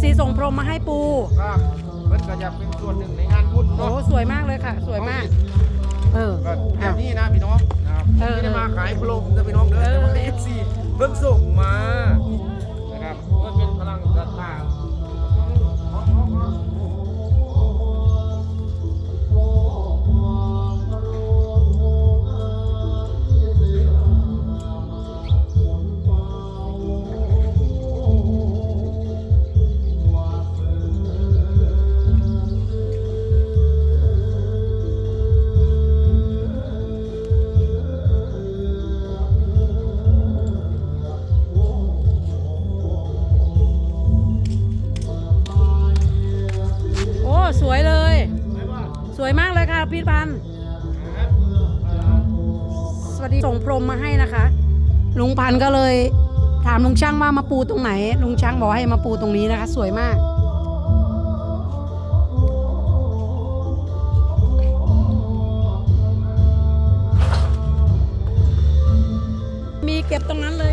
FC ส่งพรมมาให้ปูครับเพิ่นก็จะเป็นส่วนหนึ่งในงานบุญโอ้เนาะสวยมากเลยค่ะ สวยมาก เออก็แบอ้าวบนี้นะพี่น้องนะครับเออไม่ได้มาขายพรมนะพี่น้องเด้อเออแต่ว่าเอฟซีเพิ่งส่งมานะครับเพื่อเป็นพลังศรัทธาามลุงช่างว่ามาปูตรงไหน ลุงช่างบอกให้มาปูตรงนี้นะคะ สวยมาก มีเก็บตรงนั้นเลย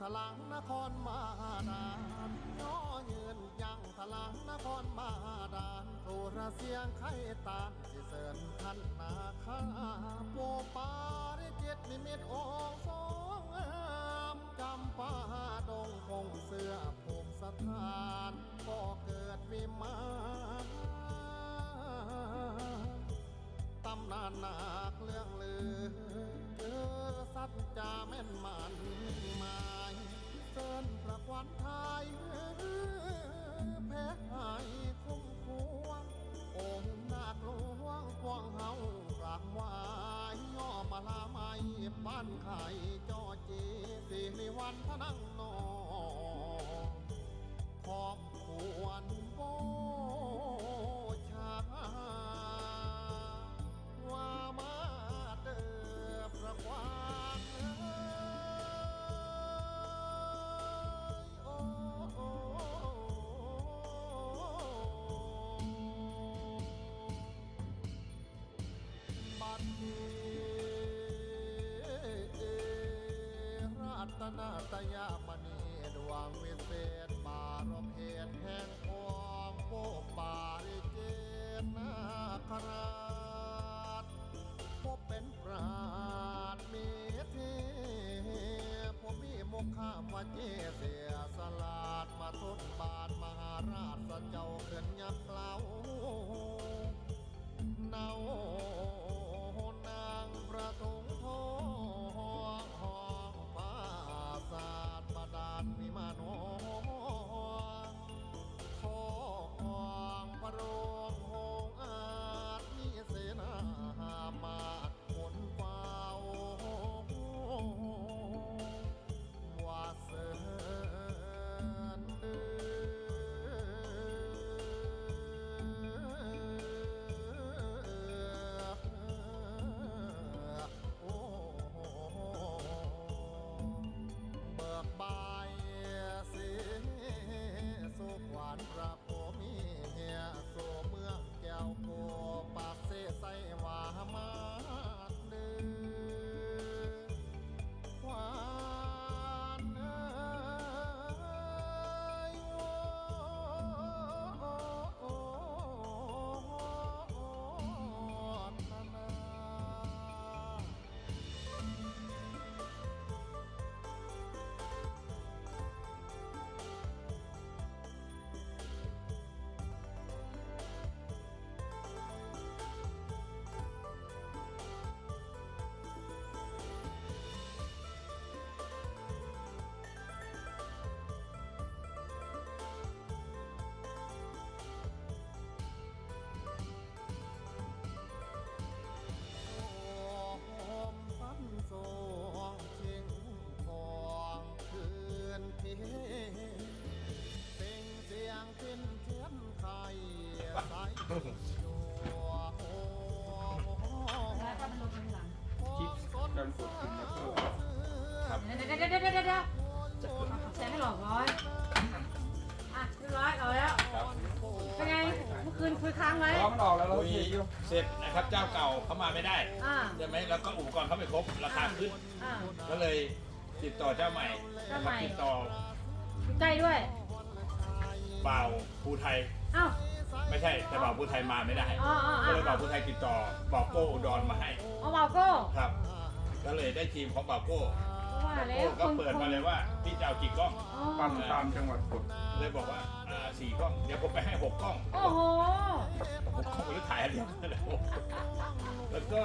ทลังนครมาดานย่อเยืนยังทลังนครมาดานโทรเสียงไข่ตานสิเสริญขันนาคาโปปาริจิตนิมิตองสองงามจำปาดงคงเสื้อผมสถานก็เกิดวิมานตำนานหนักเลื่องลือเจอสัจจาแม่นมันานไข่จอเจสิริวันทนัง นาตยามณีดวงวิเศษบารมเหตุแห่งองค์โปปาริเจตนาคราชพบเป็นปราดมีเทผมมีมุขข้ามว่าเจเสียสลาดมาทุนบาทมหาราชสเจ้าเขินยักเล่าเนา คุยเทอยู่เสร็จนะครับเจ้าเก่าเขามาไม่ได้อ่าใช่ไหมแล้วก็อุปกรณ์เขาไม่ครบราคาขึ้น อ่า ก็เลยติดต่อเจ้าใหม่เจ้านะใหครัม่ บติดต่ออยู่ใกล้ด้วย บ่าวภูไทย เอ้า ไม่ใช่แต่บ่าวภูไทยมาไม่ได้อ๋ออ๋ออ๋อ ก็เลยบ่าวภูไทยติดต่อบอกโก้อุดรมาให้เอาเบาโก้ครับ ก็เลยได้ทีมของบ่าวโก้ว่าบ่าวแล้โก้วก็เปิดมาเลยว่าพี่จะเอากี่กล้อง อ๋อปั๊มตามจังหวัดกดเลยบอกว่าอ่า สี่กล้อง เดี๋ยวผมไปให้หกกล้องโอ้โห หกกล้องหรือถ่ายอันเดียวกันเลยแล้วก็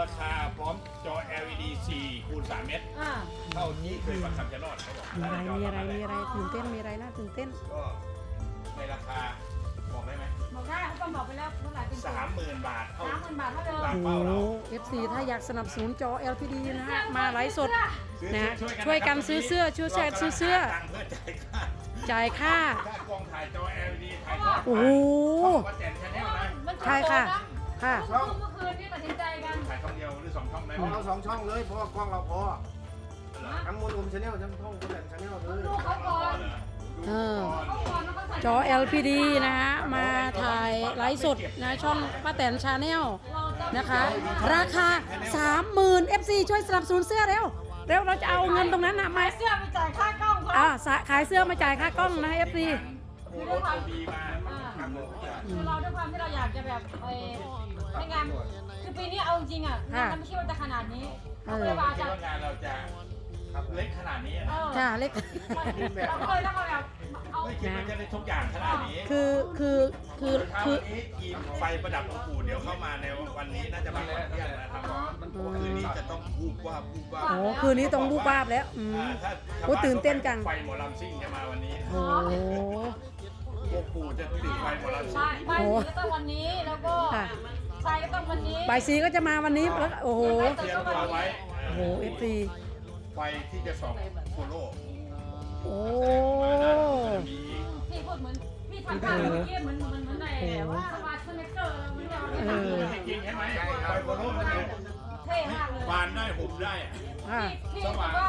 ราคาพร้อมจอ LED 4คูณ3เมตร อ่าเท่าที่เคยฟังคำชะโนดเขาบอกมีอะไรมีอะไรมีอะไรตื่นเต้นมีอะไรน่าตื่นเต้นก็ในราคาบอกได้ไหมบอกได้เขาต้องบอกไปแล้วเท่าไหร่เป็นสามหมื่นบาทเท่าสามหมื่นบาทเท่าเดิมบาทเเป้าเรา FC ถ้าอยากสนับสนุนจอ LPD นะฮะมาไลฟ์สด ซื้อนะช่วยช่วยกันนะครับซื้อเสื้อช่วยแชร์ซื้อเสื้อรากำลังหาตังค์เพื่อจ่ายค่า จ่ายค่าค่ากล้องถ่ายจอ LED ถ่ายทอดโอ้โหช่องวัดแจนชาแนลนะใช่ค่ะ ค่ะเมื่อคืนนี่ตัดสินใจกันถ่ายช่องเดียวหรือสองช่องได้ไหมเอาเราสองช่องเลยเพราะว่ากล้องเราพอเหรอทั้งมนต์อุมชาแนลทั้งช่องคนแต่ชาแนลเลยดูเขาก่อนเออ เขาก่อนแล้วก็ใส่จอ LPD นะฮะ มาถ่ายไลฟ์สดนะช่องป้าแตนชาแนลนะคะ ราคา 30,000 FC ช่วยสนับสนุนเสื้อเร็ว เร็วเราจะเอาเงินตรงนั้นนะมา เสื้อไปจ่ายค่ากล้องเขา อ่าสะขายเสื้อมาจ่ายค่ากล้องนะ FC ปูรถโอบีมาทำเลยทุกอย่างคือเราด้วยความที่เราอยากจะแบบเออให้งานคือปีนี้เอาจริงๆอะงานมันไม่คิดว่าจะขนาดนี้เอเราอเลยว่าคิดจะ ว่างานเราจะ เล็กขนาดนี้เอนะอค่ะเล็ก เราก็เลยต้องเอาแบบเอาไม่คิดว่าจะได้ทุกอย่างขนาดนี้คือคือคือถ้าคือวันนี้ทีมไฟประดับองค์ปู่เดี๋ยวเข้ามาในวันนี้น่าจะมาก่อนเที่ยงนะครับคืนนี้จะต้องบูบวาบบูบวาบโอ้คืนนี้ต้องรูปภาพแล้วอืม อ่าถ้าโอ้ตื่นเต้นจัง ไฟหมอลำซิ่งจะมาวันนี้โอ้โห พวกปู่จะติดไฟหมอลำซิ่ใช่งใบสีก็ต้องวันนี้แล้วก็ค่ะ ใส่ก็ต้องวันนี้บ่ายสีก็จะมาวันนี้แล้วโอ้โห เตรียมตัวไว้โอ้โหเอฟซี ไฟที่จะส่องโคโลโอ้จะมีอีกพี่พูดเหมือนพี่ทำท่าเมื่อกี้เหมือนเหมือนเหมือนในว่าสมาร์ทสแนคเกอร์เหมือนเราเออจริงๆใช่ไหมไฟโคโลมันเนี่ยเท่มากเลยบานได้หุบได้อะค่ะ พี่พี่บอกว่า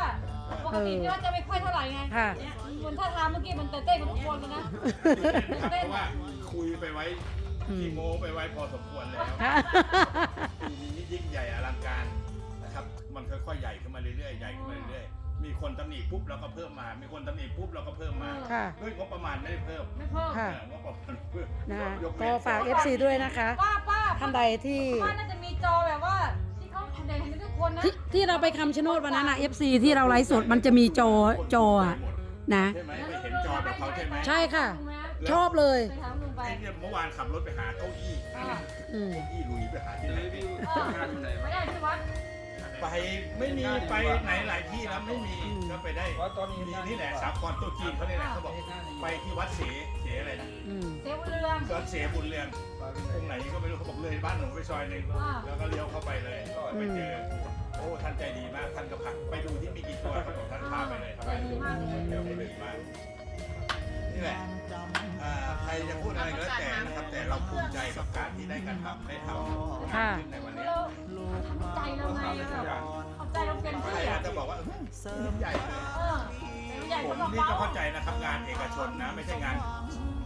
ปกติพี่ว่าจะไม่ค่อยเท่าไหร่ไงค่ะเหมือนท่าทางเมื่อกี้มันเต้นเต้นกับทุกคนเลยนะ เพราะว่าคุยไปไว้ทีโมไปไว้พอสมควรแล้วค่ะปีนี้ยิ่งใหญ่อลังการนะครับมัน ค่อยๆใหญ่ขึ้นมาเรื่อยๆใหญ่ขึ้นมาเรื่อยๆมีคนตำหนิปุ๊บเราก็เพิ่มมา มีคนตำหนิปุ๊บเราก็เพิ่มมาค่ะ ด้วยงบประมาณไม่ได้เพิ่มไม่เพิ่มค่ะ เอองบประมาณเพิ่มนะคะยเว้ก็ฝาก FC ด้วยนะคะ ป้าป้าท่านใดที่ป้าน่าจะมีจอแบบว่าที่เขาแสดงให้ทุกคนนะที่ที่เราไปคำชะโนดวันนั้นอะ FC ที่เราไลฟ์สดมันจะมีจอจออะนะ ใช่ไหมไม่เห็นจอแบบเขาใช่ไหมใช่ค่ะชอบเลยไปถามลุงไปไอ้เนี่ยเมื่อวานขับรถไปหาเก้าอี้อืม เก้าอี้ลุยไปหาที่ไหนไม่รู้เออไม่ได้ที่วัด ไปไม่มีไปไหนหลายที่แล้วไม่มีอืมก็ไปได้ว่าตอนนี้มีนี่แหละสาครโต๊ะจีนเขาเนี่ยแหละเขาบอกไปที่วัดเสเสอะไรนะอืมเซฟเรืองวัดเสบุญเรืองตรงไหนก็ไม่รู้เขาบอกเลยบ้านหนูไปซอยหนึ่งอ่าแล้วก็เลี้ยวเข้าไปเลยก็ไปเจอโอ้ท่านใจดีมากท่านก็พาไปดูที่มีกี่ตัวเขาบอกท่านพาไปเลยครับใจดีมากเลยเดี๋ยวไปดีมากนี่แหละอ่าใครจะพูดอะไรก็แล้วแต่นะครับ แต่เราภูมิใจกับการที่ได้การทำได้ทำค่ะขึ้นในวันคือนี้เรา ทำใจเราไงแบบเอาใจเราเป็นใครที่อาอะจจะบอกว่าใหญ่เลยเออใหญ่ผกมว่านี่เบาก็เข้าใจนะครับงานเอกชนนะ ไม่ใช่งาน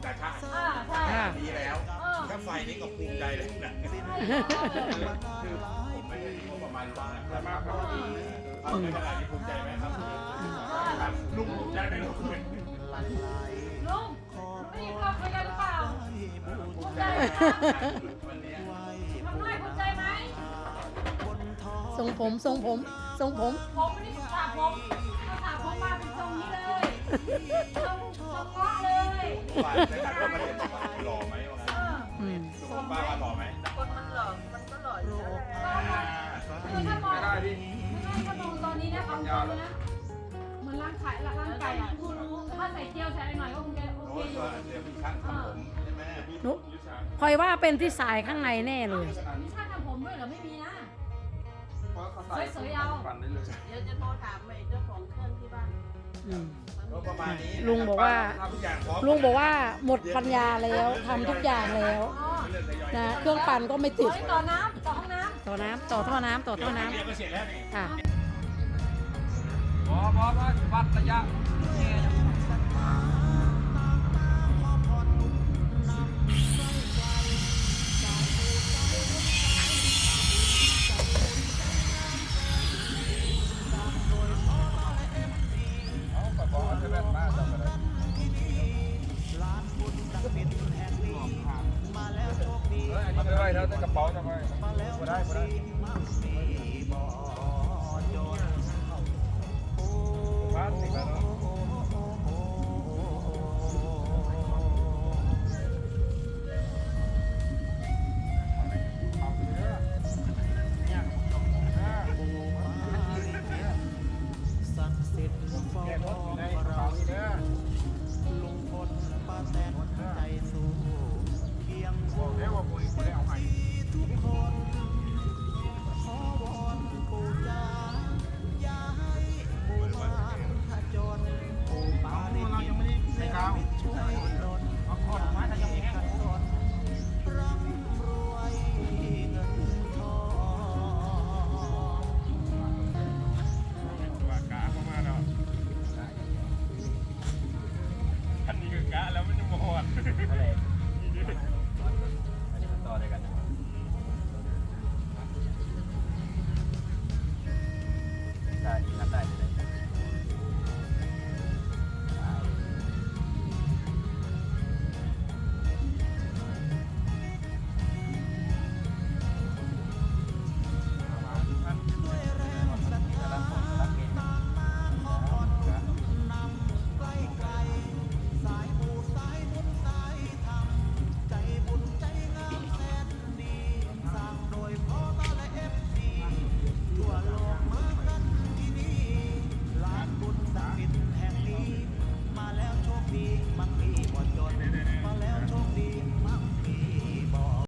กาชาติอ่าใช่ค่ะดีแล้วเออแค่ไฟนี้ก็ภูมิใจแล้วนะคือผมไม่ได้งบประมาณบ้างนะครับเอาในขนาดนี้ภูมิใจไหมครับครับลุงภูมิใจไหมลุงลุงลุงไม่ได้เข้าคุยกันหรือเปล่าภูมิใจไหมวันนี้ท รงผมทรงผมทรงผม ผมไม่ได้สระผมถ้าสระผมมาเป็นทรงนี้เลยทรงทรงเงาะเลยฝ่ายในการก็ไม่ได้บอกว่าหล่อไหมว่าเอออืมลุงป้าว่าหล่อไหมคนมันหล่อมันก็หล่ออยู่แล้วคือถ้ามองไม่ได้พี่ไม่ได้ถ้ามองตอนนี้นะเอาตรงเลยนะเหมือนร่างไก่ร่างไก่อะถ้าใส่เจียวใส่อะไรหน่อยก็คงจะโอโอ้เคยอยู่ก็เดี๋ยวมีช่างทำผมใช่ไหม นุคอยว่าเป็นที่สายข้างในแน่เลยมีช่ เพราะเขาใส่ปั่นได้เลยเดี๋ยวจะโทรถามไอ้เจ้าของเครื่องที่บ้านอืม ก็ประมาณนี้ลุงบอกว่าทุกอย่างพร้อมลุงบอกว่าหมดปัญญาแล้วทำทุกอย่างแล้วอ๋อเรื่องทยอยนะเครื่องปั่นก็ไม่ติด เฮ้ยต่อน้ำต่อห้องน้ำ ต่อน้ำต่อท่อน้ำต่อท่อน้เดี๋ยวก็เสร็จแล้วนี่ำค่ะบอบอบอวัดระยะ